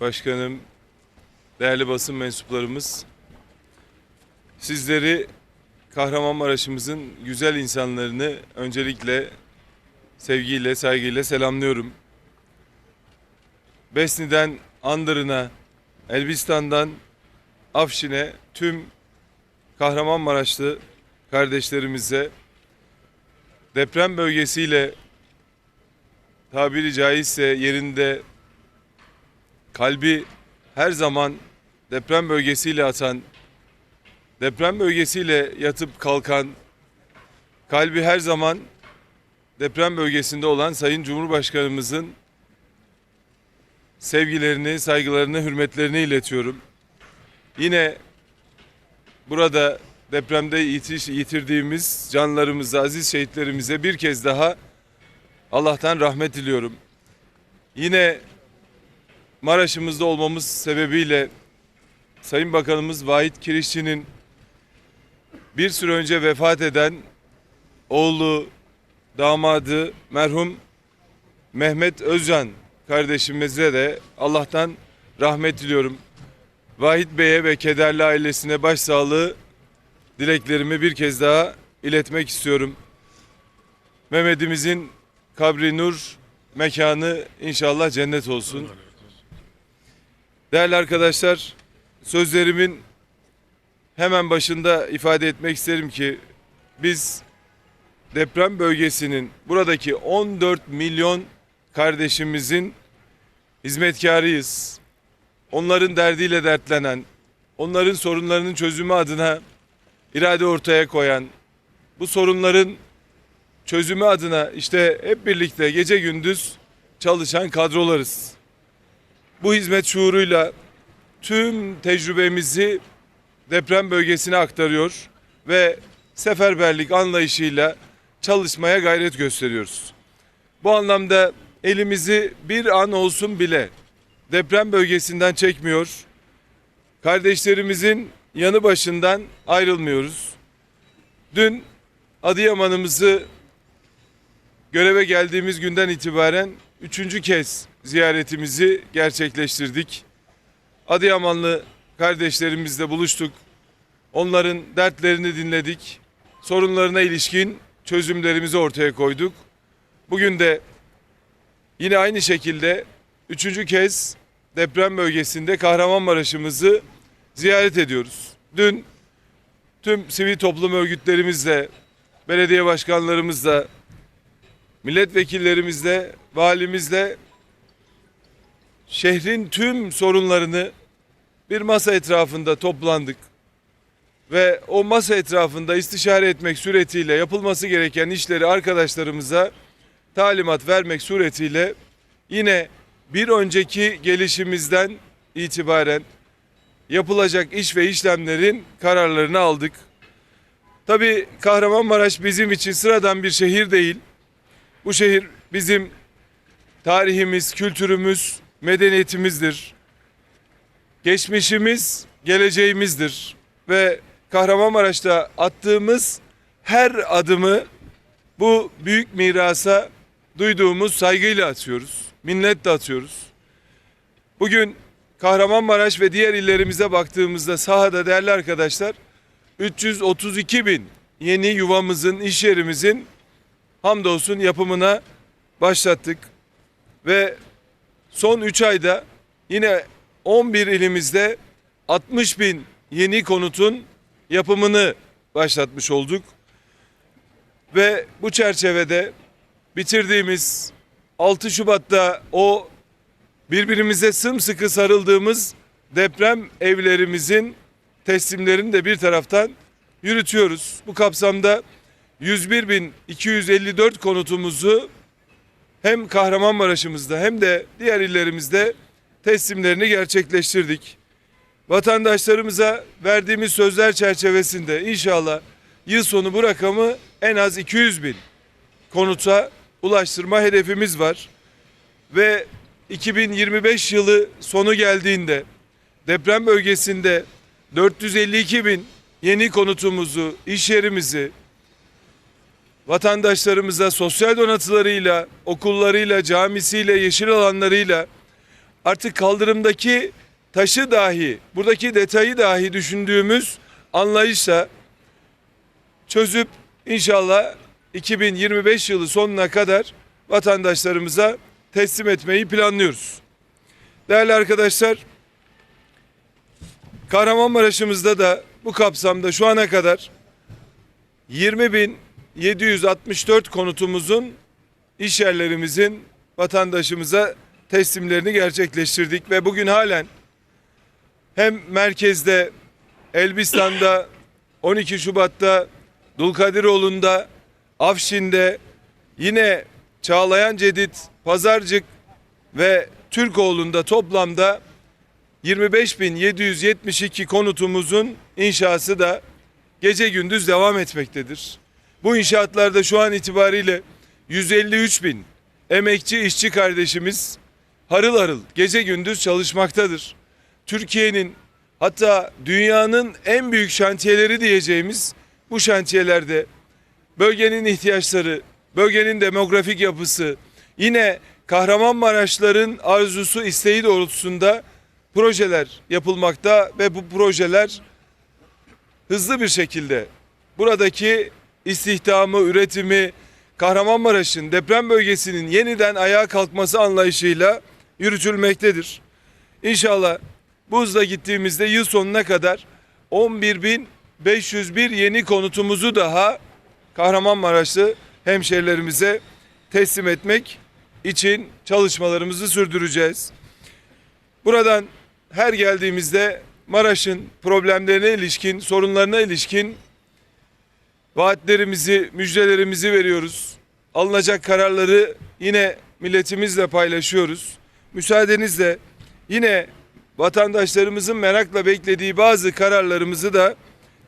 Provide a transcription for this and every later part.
Başkanım, değerli basın mensuplarımız, sizleri Kahramanmaraş'ımızın güzel insanlarını öncelikle sevgiyle, saygıyla selamlıyorum. Besni'den Andırın'a, Elbistan'dan Afşin'e tüm Kahramanmaraşlı kardeşlerimize deprem bölgesiyle tabiri caizse yerinde kalbi her zaman deprem bölgesiyle atan, deprem bölgesiyle yatıp kalkan, kalbi her zaman deprem bölgesinde olan Sayın Cumhurbaşkanımızın sevgilerini, saygılarını, hürmetlerini iletiyorum. Yine burada depremde yitiş, yitirdiğimiz canlarımıza, aziz şehitlerimize bir kez daha Allah'tan rahmet diliyorum. Yine Maraş'ımızda olmamız sebebiyle Sayın Bakanımız Vahit Kirişçi'nin bir süre önce vefat eden oğlu, damadı merhum Mehmet Özcan kardeşimize de Allah'tan rahmet diliyorum. Vahit Bey'e ve kederli ailesine başsağlığı dileklerimi bir kez daha iletmek istiyorum. Mehmet'imizin kabri nur, mekanı inşallah cennet olsun. Değerli arkadaşlar, sözlerimin hemen başında ifade etmek isterim ki biz deprem bölgesinin buradaki 14 milyon kardeşimizin hizmetkarıyız. Onların derdiyle dertlenen, onların sorunlarının çözümü adına irade ortaya koyan, bu sorunların çözümü adına işte hep birlikte gece gündüz çalışan kadrolarız. Bu hizmet şuuruyla tüm tecrübemizi deprem bölgesine aktarıyor ve seferberlik anlayışıyla çalışmaya gayret gösteriyoruz. Bu anlamda elimizi bir an olsun bile deprem bölgesinden çekmiyor. Kardeşlerimizin yanı başından ayrılmıyoruz. Dün Adıyaman'ımızı göreve geldiğimiz günden itibaren üçüncü kez ziyaretimizi gerçekleştirdik. Adıyamanlı kardeşlerimizle buluştuk. Onların dertlerini dinledik. Sorunlarına ilişkin çözümlerimizi ortaya koyduk. Bugün de yine aynı şekilde üçüncü kez deprem bölgesinde Kahramanmaraş'ımızı ziyaret ediyoruz. Dün tüm sivil toplum örgütlerimizle, belediye başkanlarımızla, milletvekillerimizle, valimizle şehrin tüm sorunlarını bir masa etrafında toplandık. Ve o masa etrafında istişare etmek suretiyle yapılması gereken işleri arkadaşlarımıza talimat vermek suretiyle yine bir önceki gelişimizden itibaren yapılacak iş ve işlemlerin kararlarını aldık. Tabii Kahramanmaraş bizim için sıradan bir şehir değil. Bu şehir bizim tarihimiz, kültürümüz, medeniyetimizdir. Geçmişimiz, geleceğimizdir. Ve Kahramanmaraş'ta attığımız her adımı bu büyük mirasa duyduğumuz saygıyla atıyoruz. Minnetle atıyoruz. Bugün Kahramanmaraş ve diğer illerimize baktığımızda sahada değerli arkadaşlar 332 bin yeni yuvamızın, iş yerimizin hamdolsun yapımına başlattık. Ve son 3 ayda yine 11 ilimizde 60 bin yeni konutun yapımını başlatmış olduk. Ve bu çerçevede bitirdiğimiz 6 Şubat'ta o birbirimize sımsıkı sarıldığımız deprem evlerimizin teslimlerini de bir taraftan yürütüyoruz. Bu kapsamda 101.254 konutumuzu hem Kahramanmaraş'ımızda hem de diğer illerimizde teslimlerini gerçekleştirdik. Vatandaşlarımıza verdiğimiz sözler çerçevesinde inşallah yıl sonu bu rakamı en az 200 bin konuta ulaştırma hedefimiz var. Ve 2025 yılı sonu geldiğinde deprem bölgesinde 452 bin yeni konutumuzu, iş yerimizi vatandaşlarımıza sosyal donatılarıyla, okullarıyla, camisiyle, yeşil alanlarıyla artık kaldırımdaki taşı dahi, buradaki detayı dahi düşündüğümüz anlayışla çözüp inşallah 2025 yılı sonuna kadar vatandaşlarımıza teslim etmeyi planlıyoruz. Değerli arkadaşlar, Kahramanmaraş'ımızda da bu kapsamda şu ana kadar 20.764 konutumuzun iş yerlerimizin vatandaşımıza teslimlerini gerçekleştirdik ve bugün halen hem merkezde, Elbistan'da, 12 Şubat'ta, Dulkadiroğlu'nda, Afşin'de, yine Çağlayan Cedid, Pazarcık ve Türkoğlu'nda toplamda 25.772 konutumuzun inşası da gece gündüz devam etmektedir. Bu inşaatlarda şu an itibariyle 153 bin emekçi işçi kardeşimiz harıl harıl gece gündüz çalışmaktadır. Türkiye'nin hatta dünyanın en büyük şantiyeleri diyeceğimiz bu şantiyelerde bölgenin ihtiyaçları, bölgenin demografik yapısı, yine Kahramanmaraşların arzusu, isteği doğrultusunda projeler yapılmakta ve bu projeler hızlı bir şekilde buradaki istihdamı, üretimi, Kahramanmaraş'ın deprem bölgesinin yeniden ayağa kalkması anlayışıyla yürütülmektedir. İnşallah bu hızla gittiğimizde yıl sonuna kadar 11.501 yeni konutumuzu daha Kahramanmaraşlı hemşerilerimize teslim etmek için çalışmalarımızı sürdüreceğiz. Buradan her geldiğimizde Maraş'ın problemlerine ilişkin, sorunlarına ilişkin vaatlerimizi, müjdelerimizi veriyoruz. Alınacak kararları yine milletimizle paylaşıyoruz. Müsaadenizle yine vatandaşlarımızın merakla beklediği bazı kararlarımızı da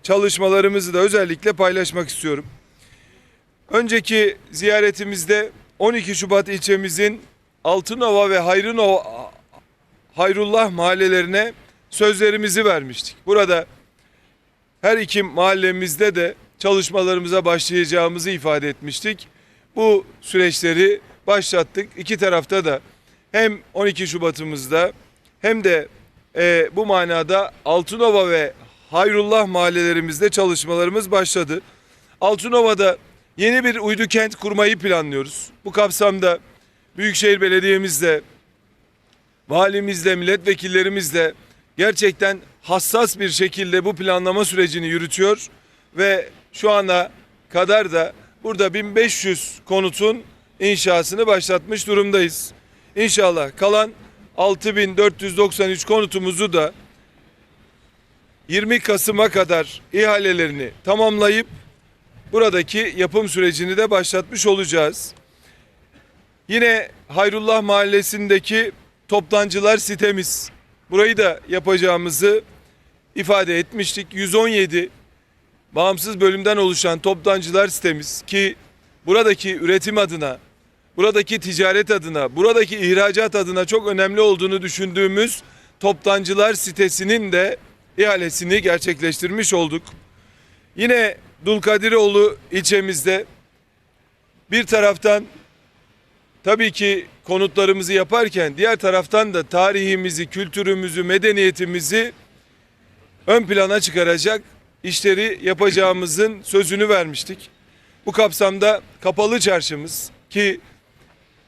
çalışmalarımızı da özellikle paylaşmak istiyorum. Önceki ziyaretimizde 12 Şubat ilçemizin Altınova ve Hayrınova Hayrullah mahallelerine sözlerimizi vermiştik. Burada her iki mahallemizde de çalışmalarımıza başlayacağımızı ifade etmiştik. Bu süreçleri başlattık. İki tarafta da hem 12 Şubat'ımızda hem de e, bu manada Altınova ve Hayrullah mahallelerimizde çalışmalarımız başladı. Altınova'da yeni bir uydu kent kurmayı planlıyoruz. Bu kapsamda Büyükşehir Belediye'mizle, valimizle, milletvekillerimizle gerçekten hassas bir şekilde bu planlama sürecini yürütüyor ve şu ana kadar da burada 1500 konutun inşasını başlatmış durumdayız. İnşallah kalan 6493 konutumuzu da 20 Kasım'a kadar ihalelerini tamamlayıp buradaki yapım sürecini de başlatmış olacağız. Yine Hayrullah Mahallesi'ndeki toptancılar sitemiz. Burayı da yapacağımızı ifade etmiştik. 117 bağımsız bölümden oluşan toptancılar sitemiz ki buradaki üretim adına, buradaki ticaret adına, buradaki ihracat adına çok önemli olduğunu düşündüğümüz toptancılar sitesinin de ihalesini gerçekleştirmiş olduk. Yine Dulkadiroğlu ilçemizde bir taraftan tabii ki konutlarımızı yaparken diğer taraftan da tarihimizi, kültürümüzü, medeniyetimizi ön plana çıkaracak işleri yapacağımızın sözünü vermiştik. Bu kapsamda kapalı çarşımız ki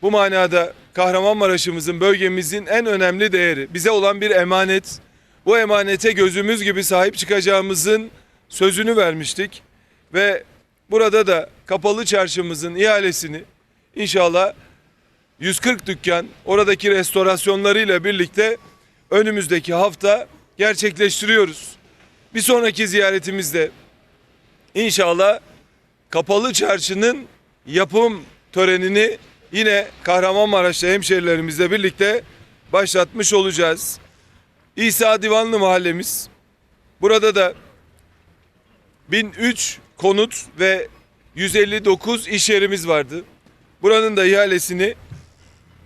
bu manada Kahramanmaraş'ımızın, bölgemizin en önemli değeri, bize olan bir emanet. Bu emanete gözümüz gibi sahip çıkacağımızın sözünü vermiştik ve burada da kapalı çarşımızın ihalesini inşallah 140 dükkan oradaki restorasyonlarıyla birlikte önümüzdeki hafta gerçekleştiriyoruz. Bir sonraki ziyaretimizde inşallah kapalı çarşının yapım törenini yine Kahramanmaraş'ta hemşerilerimizle birlikte başlatmış olacağız. İsa Divanlı mahallemiz. Burada da 1003 konut ve 159 iş yerimiz vardı. Buranın da ihalesini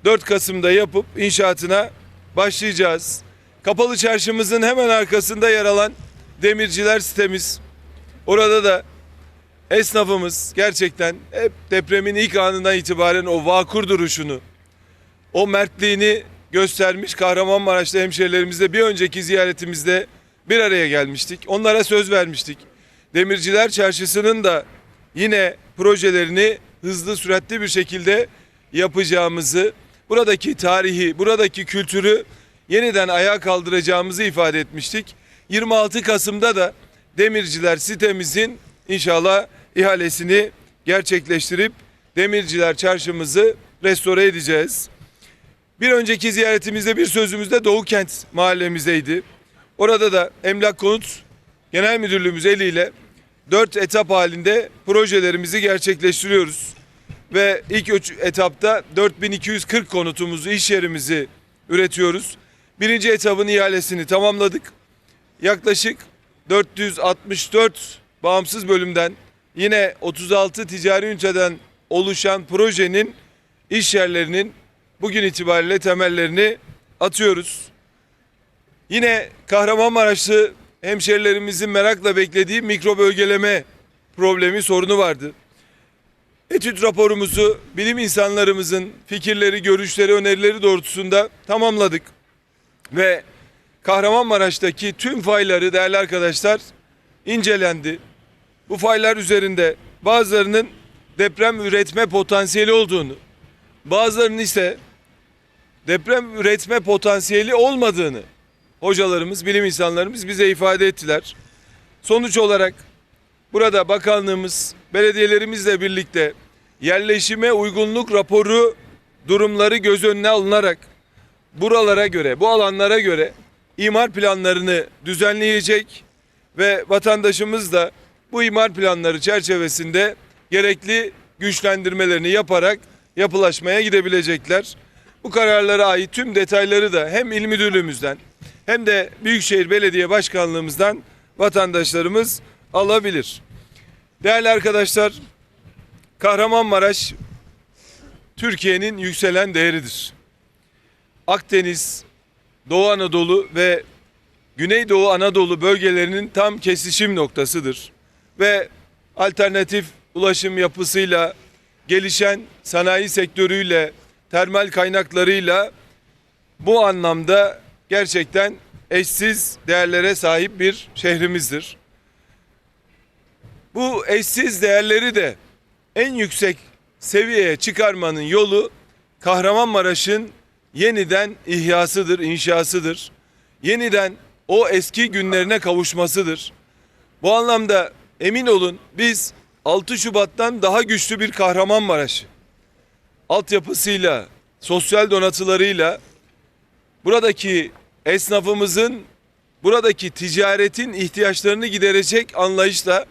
4 Kasım'da yapıp inşaatına başlayacağız. Kapalı çarşımızın hemen arkasında yer alan demirciler sitemiz. Orada da esnafımız gerçekten hep depremin ilk anından itibaren o vakur duruşunu, o mertliğini göstermiş. Kahramanmaraş'ta hemşehrilerimizle bir önceki ziyaretimizde bir araya gelmiştik. Onlara söz vermiştik. Demirciler Çarşısı'nın da yine projelerini hızlı süratli bir şekilde yapacağımızı, buradaki tarihi, buradaki kültürü yeniden ayağa kaldıracağımızı ifade etmiştik. 26 Kasım'da da Demirciler sitemizin inşallah ihalesini gerçekleştirip Demirciler Çarşımızı restore edeceğiz. Bir önceki ziyaretimizde bir sözümüzde Doğu Kent mahallemizdeydi. Orada da Emlak Konut Genel Müdürlüğümüz eliyle dört etap halinde projelerimizi gerçekleştiriyoruz. Ve ilk üç etapta 4240 konutumuzu, iş yerimizi üretiyoruz. Birinci etabın ihalesini tamamladık. Yaklaşık 464 bağımsız bölümden yine 36 ticari üniteden oluşan projenin iş yerlerinin bugün itibariyle temellerini atıyoruz. Yine Kahramanmaraşlı hemşerilerimizin merakla beklediği mikro bölgeleme problemi sorunu vardı. Etüt raporumuzu bilim insanlarımızın fikirleri, görüşleri, önerileri doğrultusunda tamamladık. Ve Kahramanmaraş'taki tüm fayları değerli arkadaşlar incelendi. Bu faylar üzerinde bazılarının deprem üretme potansiyeli olduğunu, bazılarının ise deprem üretme potansiyeli olmadığını hocalarımız, bilim insanlarımız bize ifade ettiler. Sonuç olarak burada bakanlığımız, belediyelerimizle birlikte yerleşime uygunluk raporu durumları göz önüne alınarak buralara göre, bu alanlara göre imar planlarını düzenleyecek ve vatandaşımız da bu imar planları çerçevesinde gerekli güçlendirmelerini yaparak yapılaşmaya gidebilecekler. Bu kararlara ait tüm detayları da hem il müdürlüğümüzden hem de Büyükşehir Belediye Başkanlığımızdan vatandaşlarımız alabilir. Değerli arkadaşlar, Kahramanmaraş Türkiye'nin yükselen değeridir. Akdeniz, Doğu Anadolu ve Güneydoğu Anadolu bölgelerinin tam kesişim noktasıdır. Ve alternatif ulaşım yapısıyla, gelişen sanayi sektörüyle, termal kaynaklarıyla bu anlamda gerçekten eşsiz değerlere sahip bir şehrimizdir. Bu eşsiz değerleri de en yüksek seviyeye çıkarmanın yolu Kahramanmaraş'ın yeniden ihyasıdır, inşasıdır. Yeniden o eski günlerine kavuşmasıdır. Bu anlamda emin olun biz 6 Şubat'tan daha güçlü bir Kahramanmaraş altyapısıyla, sosyal donatılarıyla buradaki esnafımızın buradaki ticaretin ihtiyaçlarını giderecek anlayışla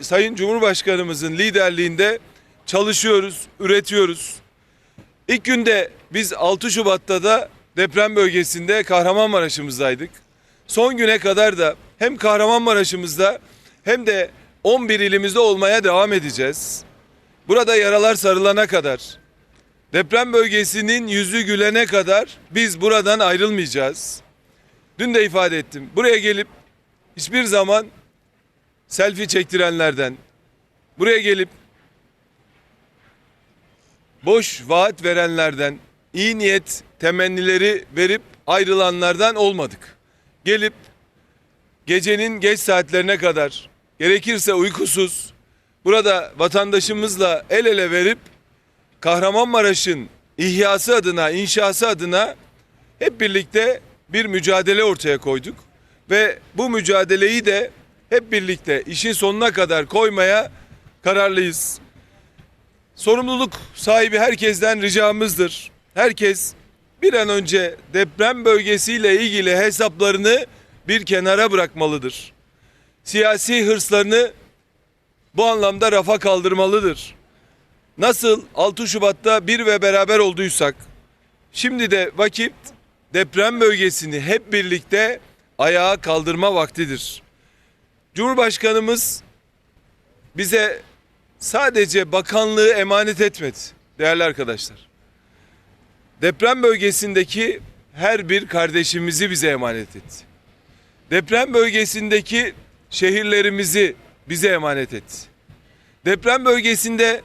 Sayın Cumhurbaşkanımızın liderliğinde çalışıyoruz, üretiyoruz. İlk günde biz 6 Şubat'ta da deprem bölgesinde Kahramanmaraş'ımızdaydık. Son güne kadar da hem Kahramanmaraş'ımızda hem de 11 ilimizde olmaya devam edeceğiz. Burada yaralar sarılana kadar, deprem bölgesinin yüzü gülene kadar biz buradan ayrılmayacağız. Dün de ifade ettim. Buraya gelip hiçbir zaman selfie çektirenlerden, buraya gelip boş vaat verenlerden, iyi niyet temennileri verip ayrılanlardan olmadık. Gelip gecenin geç saatlerine kadar gerekirse uykusuz burada vatandaşımızla el ele verip Kahramanmaraş'ın ihyası adına, inşası adına hep birlikte bir mücadele ortaya koyduk ve bu mücadeleyi de hep birlikte işin sonuna kadar koymaya kararlıyız. Sorumluluk sahibi herkesten ricamızdır. Herkes bir an önce deprem bölgesiyle ilgili hesaplarını bir kenara bırakmalıdır. Siyasi hırslarını bu anlamda rafa kaldırmalıdır. Nasıl 6 Şubat'ta bir ve beraber olduysak, şimdi de vakit deprem bölgesini hep birlikte ayağa kaldırma vaktidir. Cumhurbaşkanımız bize sadece bakanlığı emanet etmedi değerli arkadaşlar. Deprem bölgesindeki her bir kardeşimizi bize emanet etti. Deprem bölgesindeki şehirlerimizi bize emanet etti. Deprem bölgesinde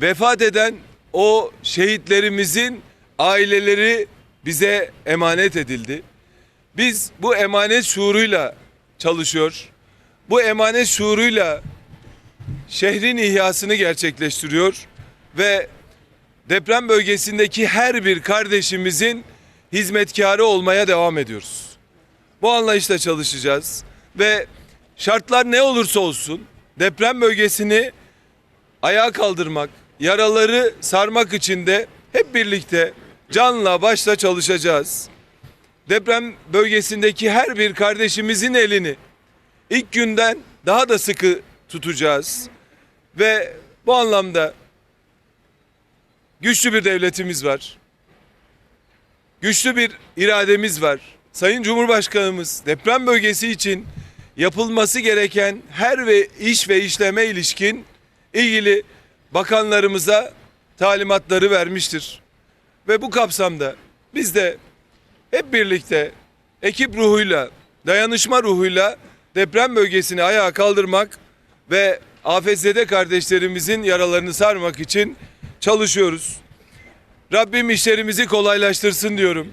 vefat eden o şehitlerimizin aileleri bize emanet edildi. Biz bu emanet şuuruyla çalışıyor. Bu emanet şuuruyla şehrin ihyasını gerçekleştiriyor ve deprem bölgesindeki her bir kardeşimizin hizmetkarı olmaya devam ediyoruz. Bu anlayışla çalışacağız ve şartlar ne olursa olsun deprem bölgesini ayağa kaldırmak, yaraları sarmak için de hep birlikte canla başla çalışacağız. Deprem bölgesindeki her bir kardeşimizin elini ilk günden daha da sıkı tutacağız. Ve bu anlamda güçlü bir devletimiz var. Güçlü bir irademiz var. Sayın Cumhurbaşkanımız deprem bölgesi için yapılması gereken her ve iş ve işleme ilişkin ilgili bakanlarımıza talimatları vermiştir. Ve bu kapsamda biz de hep birlikte ekip ruhuyla, dayanışma ruhuyla deprem bölgesini ayağa kaldırmak ve afetzede kardeşlerimizin yaralarını sarmak için çalışıyoruz. Rabbim işlerimizi kolaylaştırsın diyorum.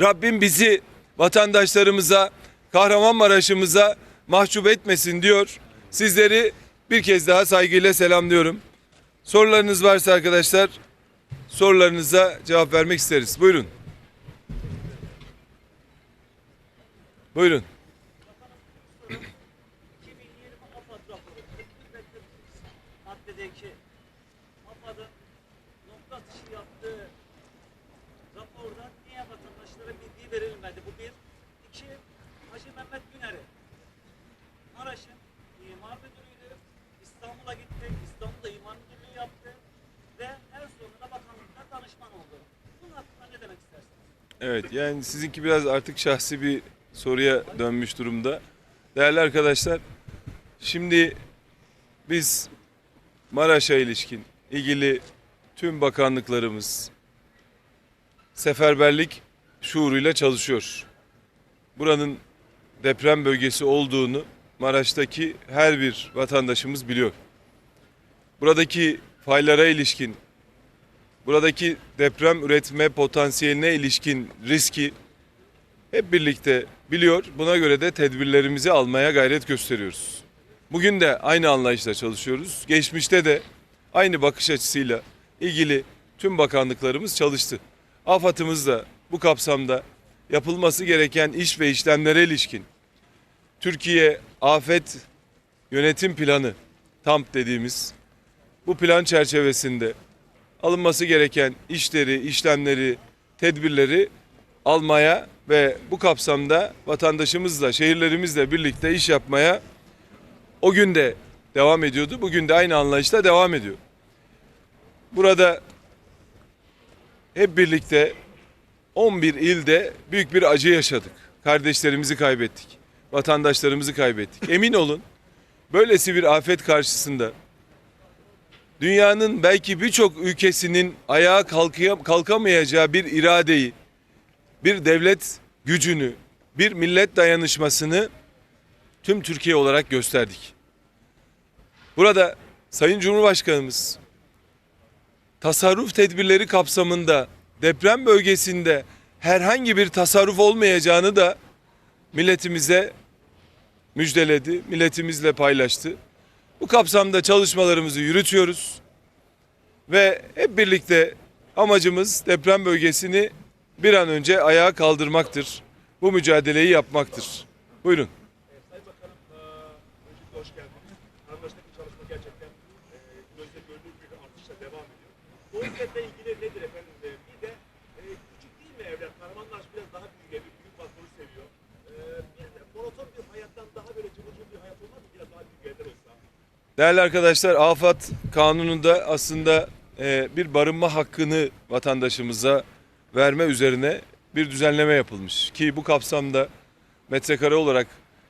Rabbim bizi vatandaşlarımıza, Kahramanmaraş'ımıza mahcup etmesin diyor. Sizleri bir kez daha saygıyla selamlıyorum. Sorularınız varsa arkadaşlar sorularınıza cevap vermek isteriz. Buyurun. Buyurun. Maddedeki AFAD'ın nokta atışı yaptığı raporda niye vatandaşlara bilgi verilmedi? Bu bir. İki, Hacı Mehmet Güner'i Maraş'ın imar müdürüydü. İstanbul'a gitti. İstanbul'da imar müdürlüğü yaptı. Ve en sonunda bakanlıkta danışman oldu. Bunun hakkında ne demek istersiniz? Evet yani sizinki biraz artık şahsi bir soruya dönmüş durumda. Değerli arkadaşlar şimdi biz Maraş'a ilişkin ilgili tüm bakanlıklarımız seferberlik şuuruyla çalışıyor. Buranın deprem bölgesi olduğunu Maraş'taki her bir vatandaşımız biliyor. Buradaki faylara ilişkin buradaki deprem üretme potansiyeline ilişkin riski hep birlikte biliyor. Buna göre de tedbirlerimizi almaya gayret gösteriyoruz. Bugün de aynı anlayışla çalışıyoruz. Geçmişte de aynı bakış açısıyla ilgili tüm bakanlıklarımız çalıştı. AFAD'ımız da bu kapsamda yapılması gereken iş ve işlemlere ilişkin Türkiye Afet Yönetim Planı TAMP dediğimiz bu plan çerçevesinde alınması gereken işleri, işlemleri, tedbirleri almaya ve bu kapsamda vatandaşımızla, şehirlerimizle birlikte iş yapmaya o gün de devam ediyordu. Bugün de aynı anlayışla devam ediyor. Burada hep birlikte 11 ilde büyük bir acı yaşadık. Kardeşlerimizi kaybettik. Vatandaşlarımızı kaybettik. Emin olun böylesi bir afet karşısında dünyanın belki birçok ülkesinin ayağa kalkamayacağı bir iradeyi, bir devlet gücünü, bir millet dayanışmasını tüm Türkiye olarak gösterdik. Burada Sayın Cumhurbaşkanımız tasarruf tedbirleri kapsamında deprem bölgesinde herhangi bir tasarruf olmayacağını da milletimize müjdeledi, milletimizle paylaştı. Bu kapsamda çalışmalarımızı yürütüyoruz. Ve hep birlikte amacımız deprem bölgesini bir an önce ayağa kaldırmaktır. Bu mücadeleyi yapmaktır. Buyurun. Sayın Bakanım, eee, öncelikle hoş geldiniz. Karmaştaki çalışma gerçekten eee gözle görülür bir artışla devam ediyor. Bu hizmetle ilgili nedir efendim? Eee, bir de eee, küçük değil mi evler? Kahramanmaraş biraz daha büyük evi, büyük balkonu seviyor. Eee, bir de monoton bir hayattan daha böyle cıvıl cıvıl bir hayat olmaz mı? Biraz daha büyük evler olsa. Değerli arkadaşlar, AFAD kanununda aslında e, bir barınma hakkını vatandaşımıza verme üzerine bir düzenleme yapılmış. Ki bu kapsamda metrekare olarak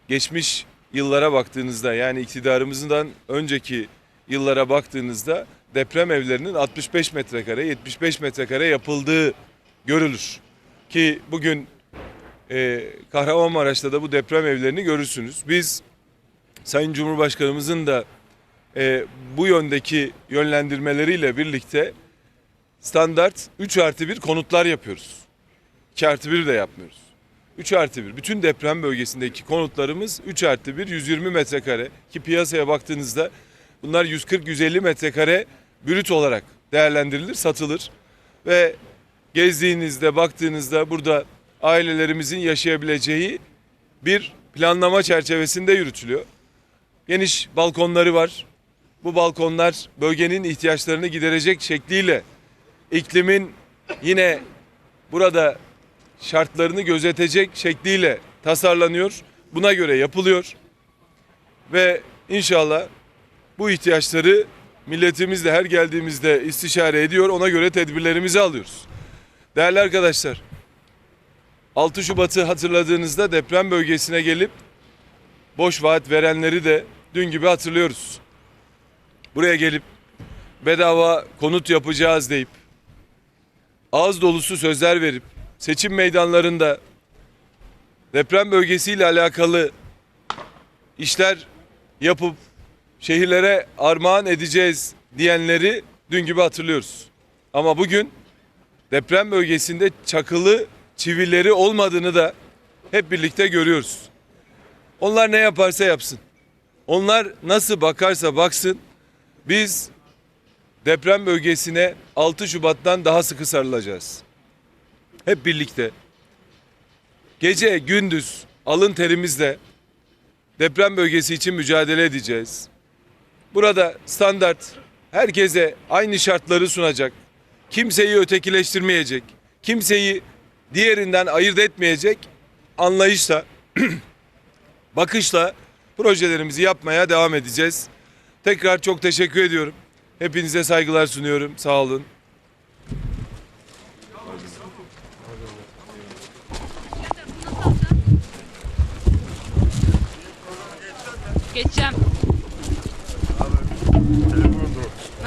geçmiş yıllara baktığınızda yani iktidarımızdan önceki yıllara baktığınızda deprem evlerinin 65 metrekare, 75 metrekare yapıldığı görülür. Ki bugün e, Kahramanmaraş'ta da bu deprem evlerini görürsünüz. Biz Sayın Cumhurbaşkanımızın da e, bu yöndeki yönlendirmeleriyle birlikte standart 3 artı 1 konutlar yapıyoruz. 2 artı 1 de yapmıyoruz. 3 artı 1. Bütün deprem bölgesindeki konutlarımız 3 artı 1, 120 metrekare. Ki piyasaya baktığınızda bunlar 140-150 metrekare brüt olarak değerlendirilir, satılır. Ve gezdiğinizde, baktığınızda burada ailelerimizin yaşayabileceği bir planlama çerçevesinde yürütülüyor. Geniş balkonları var. Bu balkonlar bölgenin ihtiyaçlarını giderecek şekliyle iklimin yine burada şartlarını gözetecek şekliyle tasarlanıyor. Buna göre yapılıyor. Ve inşallah bu ihtiyaçları milletimiz de her geldiğimizde istişare ediyor. Ona göre tedbirlerimizi alıyoruz. Değerli arkadaşlar, 6 Şubat'ı hatırladığınızda deprem bölgesine gelip boş vaat verenleri de dün gibi hatırlıyoruz. Buraya gelip bedava konut yapacağız deyip ağız dolusu sözler verip seçim meydanlarında deprem bölgesiyle alakalı işler yapıp şehirlere armağan edeceğiz diyenleri dün gibi hatırlıyoruz. Ama bugün deprem bölgesinde çakılı çivileri olmadığını da hep birlikte görüyoruz. Onlar ne yaparsa yapsın. Onlar nasıl bakarsa baksın. Biz deprem bölgesine 6 Şubat'tan daha sıkı sarılacağız. Hep birlikte. Gece gündüz alın terimizle deprem bölgesi için mücadele edeceğiz. Burada standart herkese aynı şartları sunacak. Kimseyi ötekileştirmeyecek. Kimseyi diğerinden ayırt etmeyecek anlayışla, bakışla projelerimizi yapmaya devam edeceğiz. Tekrar çok teşekkür ediyorum. Hepinize saygılar sunuyorum. Sağ olun. Geçeceğim.